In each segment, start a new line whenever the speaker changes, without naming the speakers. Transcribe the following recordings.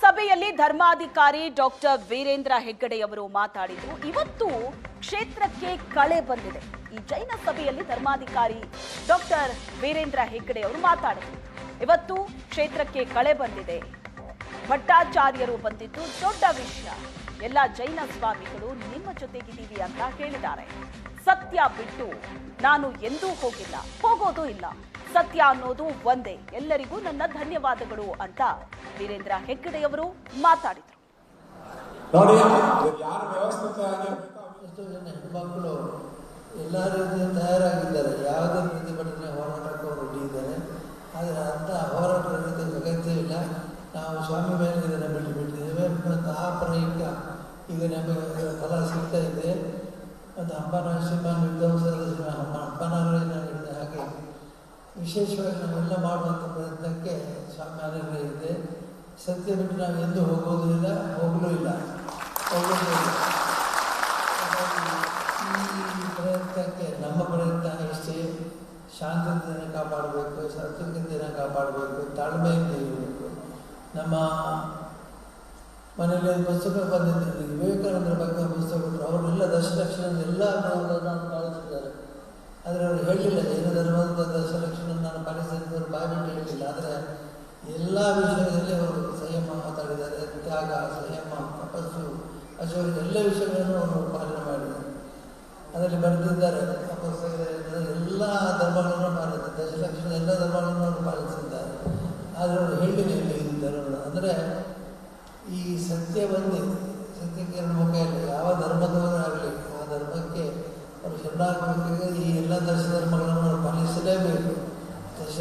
ಸಭೆಯಲ್ಲಿ ಧರ್ಮಾಧಿಕಾರಿ ಡಾಕ್ಟರ್ ವೀರೇಂದ್ರ ಹೆಗ್ಗಡೆಯವರು ಮಾತಾಡಿದ್ರು ಇವತ್ತು ಕ್ಷೇತ್ರಕ್ಕೆ ಕಳೆ ಬಂದಿದೆ. ಈ ಜೈನ ಸಭೆಯಲ್ಲಿ ಧರ್ಮಾಧಿಕಾರಿ ಡಾಕ್ಟರ್ ವೀರೇಂದ್ರ ಹೆಗ್ಗಡೆ ಅವರು ಮಾತಾಡಿದ್ರು. ಇವತ್ತು ಕ್ಷೇತ್ರಕ್ಕೆ ಕಳೆ ಬಂದಿದೆ. ಭಟ್ಟಾಚಾರ್ಯರು ಬಂದಿದ್ದು, ದೊಡ್ಡ ವಿಷಯ. ಎಲ್ಲ ಜೈನ ಸ್ವಾಮಿಗಳು ನಿಮ್ಮ ಜೊತೆಗಿದ್ದೀವಿ ಅಂತ ಹೇಳಿದ್ದಾರೆ. ಸತ್ಯ ಬಿಟ್ಟು ನಾನು ಎಂದೂ ಹೋಗಿಲ್ಲ. ಹೋಗೋದು ಇಲ್ಲ. ಸತ್ಯ ಅನ್ನೋದು ಒಂದೇ. ಎಲ್ಲರಿಗೂ ನನ್ನ ಧನ್ಯವಾದಗಳು ಅಂತ ವೀರೇಂದ್ರ ಹೆಗ್ಗಡೆಯವರು ಮಾತಾಡಿದರು.
ಎಲ್ಲ ರೀತಿಯ ತಯಾರಾಗಿದ್ದಾರೆ. ಯಾವುದೇ ಪ್ರತಿಭಟನೆ ಹೋರಾಟಕ್ಕೂ ಅವರು ಇದ್ದಾರೆ ಆದರೆ ಅಂಥ ಹೋರಾಟ ನಡೆಯೋದಕ್ಕೆ ಅಗತ್ಯವಿಲ್ಲ ನಾವು ಸ್ವಾಮಿ ಮೇಲೆ ಇದನ್ನು ಬಿಟ್ಟು ಬಿಟ್ಟಿದ್ದೇವೆ. ಮತ್ತು ಆ ಪ್ರಯುಕ್ತ ಈಗ ನಮಗೆ ಫಲ ಸಿಗ್ತಾ ಇದೆ. ಮತ್ತು ಹಂಪನ ಶ್ರೀಮಾನ್ ಹಂಪನಾರಾಯಣ ಹೇಳಿದ ಹಾಗೆ ವಿಶೇಷವಾಗಿ ನಾವೆಲ್ಲ ಮಾಡುವಂಥ ಪ್ರಯತ್ನಕ್ಕೆ ಸ್ವಾಮಿ ಅನುಗ್ರಹ ಇದೆ. ಸತ್ಯ ಬಿಟ್ಟು ನಾವು ಎಂದೂ ಹೋಗೋದು ಇಲ್ಲ. ಹೋಗಲೂ ಇಲ್ಲ. ಈ ಪ್ರಯತ್ನಕ್ಕೆ, ನಮ್ಮ ಪ್ರಯತ್ನ ಇಷ್ಟೇ ಶಾಂತತೆಯನ್ನು ಕಾಪಾಡಬೇಕು ಸತ್ಯತೆಯನ್ನು ಕಾಪಾಡಬೇಕು, ತಾಳ್ಮೆಯಿಂದ ಇರಬೇಕು. ನಮ್ಮ ಮನೆಯಲ್ಲಿ ಪುಸ್ತಕ ಬಂದಿದ್ದು ವಿವೇಕಾನಂದರ ಬಗ್ಗೆ ಪುಸ್ತಕ ಕೊಟ್ಟರು. ಅವರೆಲ್ಲ ದಶಲಕ್ಷಣ ಎಲ್ಲ ನಾನು ಪಾಲಿಸಿದ್ದಾರೆ. ಆದರೆ ಅವರು ಹೇಳಿಲ್ಲ, ಜೈನ ಧರ್ಮದ ದಶಲಕ್ಷಣ ನಾನು ಪಾಲಿಸಿದ್ದು ಅವರು ಬಾಯ್ಬಿಟ್ಟು ಹೇಳಿಲ್ಲ. ಆದರೆ ಎಲ್ಲ ವಿಷಯದಲ್ಲಿ ಅವರು ಸಂಯಮ ಮಾತಾಡಿದ್ದಾರೆ, ತ್ಯಾಗ, ಸಂಯಮ, ತಪಸ್ಸು, ಅಶೋಕ, ಎಲ್ಲ ವಿಷಯಗಳನ್ನು ಅವರು ಪಾಲನೆ ಮಾಡಿದ್ದಾರೆ. ಅದರಲ್ಲಿ ಬರೆದಿದ್ದಾರೆ ಎಲ್ಲ ಧರ್ಮಗಳನ್ನು ಪಾಲಿಸಿದ್ದಾರೆ. ದಶಲಕ್ಷಣ ಎಲ್ಲ ಧರ್ಮಗಳನ್ನು ಅವರು ಪಾಲಿಸಿದ್ದಾರೆ. ಆದರೆ ಅವರು ಹೇಳಿ ಧರ್ಮಗಳು. ಅಂದರೆ ಈ ಸತ್ಯ ಬಂದು, ಸತ್ಯಕ್ಕೆ ನಮ್ಮ ಇಲ್ಲ. ಯಾವ ಧರ್ಮದವರಾಗಲಿ ಆ ಧರ್ಮಕ್ಕೆ ಅವರು ಶರಣಾಗಬೇಕಾದ್ರೆ ಈ ಎಲ್ಲ ದರ್ಶ ಧರ್ಮಗಳನ್ನು ಪಾಲಿಸಲೇಬೇಕು. ದಶ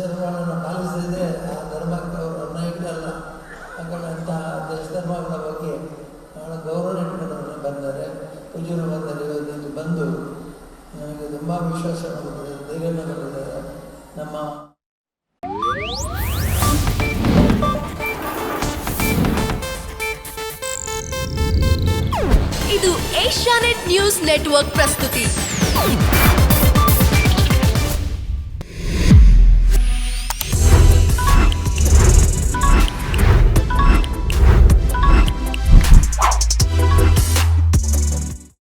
ಪಾಲಿಸದಿದ್ದರೆ ಆ ಧರ್ಮಕ್ಕೆ ಅವರು ಅನ್ಯಾಯಕ್ಕಿರಲ್ಲ ಯಾಕಂದರೆ ಅಂತಹ ದಶ ಧರ್ಮಗಳ ಬಗ್ಗೆ ಬಹಳ ಗೌರವ ಇಟ್ಕೊಂಡು ಬಂದರೆ ಪೂಜರು ಬಂದರೆ ಇವತ್ತು ಬಂದು ನನಗೆ ತುಂಬ ವಿಶ್ವಾಸ ಬರುತ್ತದೆ ಧೈರ್ಯ ಬರುತ್ತದೆ ನಮ್ಮ
ಇದು ಏಷ್ಯಾನೆಟ್ ನ್ಯೂಸ್ ನೆಟ್ವರ್ಕ್ ಪ್ರಸ್ತುತಿ.